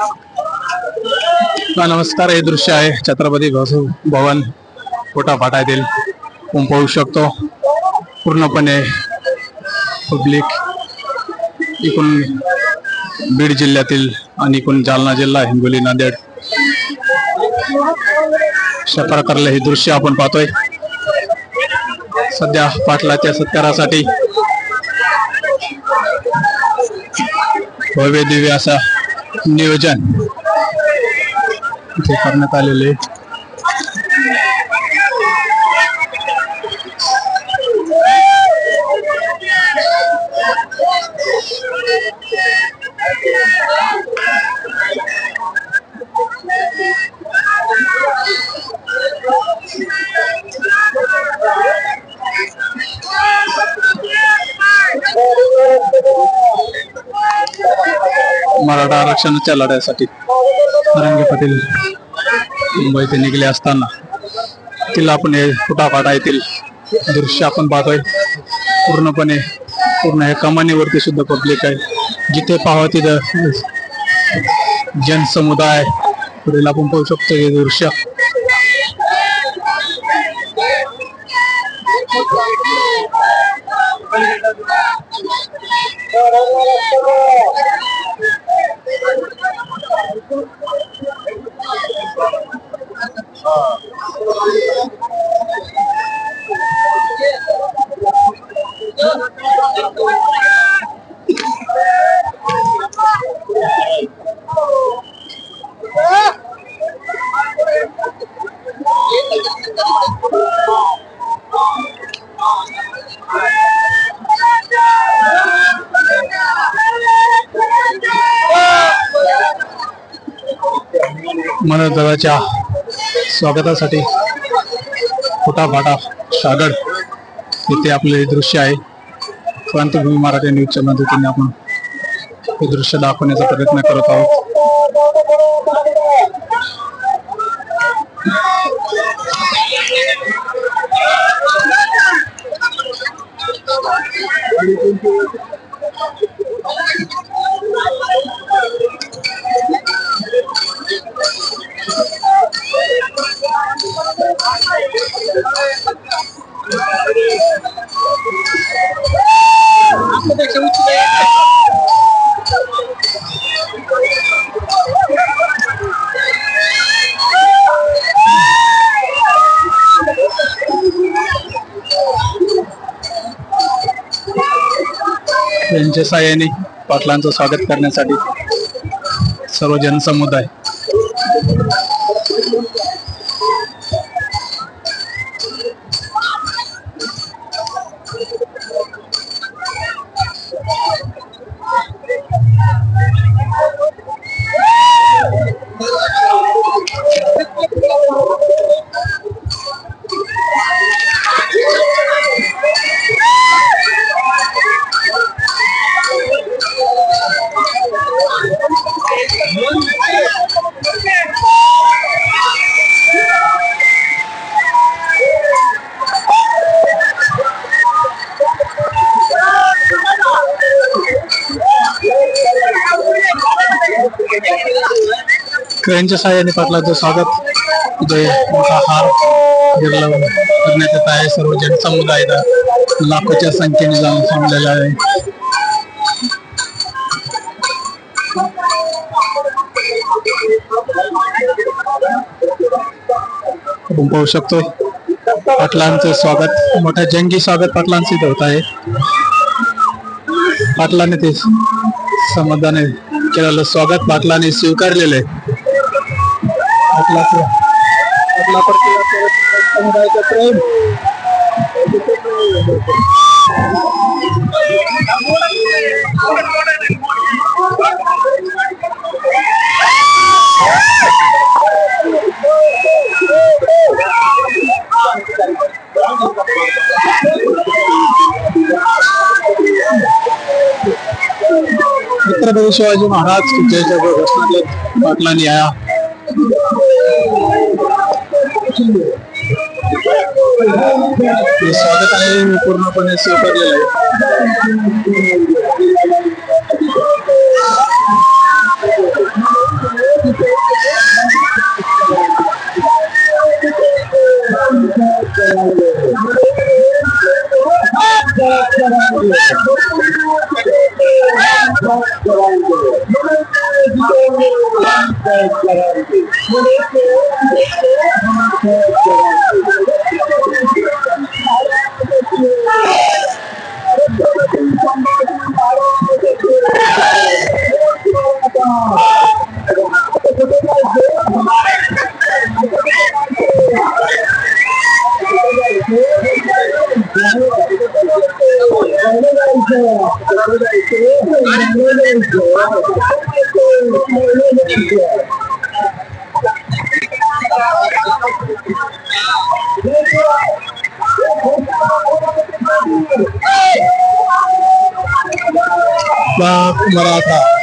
हा, नमस्कार हे दृश्य आहे छत्रपती बसू भवन कोटा फाटा येथील आपण पाहू शकतो पूर्णपणे पब्लिक इकून बीड जिल्ह्यातील आणि इकडून जालना जिल्हा हिंगोली नांदेड. अशा प्रकारले हे दृश्य आपण पाहतोय. सध्या पाटलाच्या सत्कारासाठी भव्य दिव्य असा नियोजन। इथे करण्यात मराठा आरक्षणाच्या लढ्यासाठी रंगे पाटील मुंबई ते निघले असताना तिला आपण हे फुटाफाटा येथील दृश्य आपण पाहतोय. पूर्णपणे पूर्ण हे कमानीवरती सुद्धा पब्लिक आहे. जिथे पाहावं तिथं जनसमुदाय पुढील आपण पाहू शकतो हे दृश्य. 麻辣干辣椒。स्वागतासाठी फुटाफाटा सागड इथे आपले दृश्य आहे क्रांतीभूमी मराठी न्यूजच्या मदतीने आपण हे दृश्य दाखवण्याचा प्रयत्न करत आहोत यांच्या साह्याने पाटलांचं स्वागत करण्यासाठी सर्व जनसमुदाय. यांच्या साह्याने पाटलाचं स्वागत मोठा हार सर्व जनसमुदाय इथं लाखोच्या संख्येने जाऊन थांबलेला आहे आपण स्वागत मोठ्या जंगी स्वागत पाटलांचं इथं होत आहे पाटलाने ते समाधाने स्वागत पाटलाने स्वीकारलेलं आहे पाटलाचं पाटलाप्रती समुदायाचं प्रेम। छत्रपती शिवाजी महाराज की जय जय घोषणा देत पाटलांनी या ते स्वागत आहे पूर्णपणे स्वीकारलेलं आहे मराठा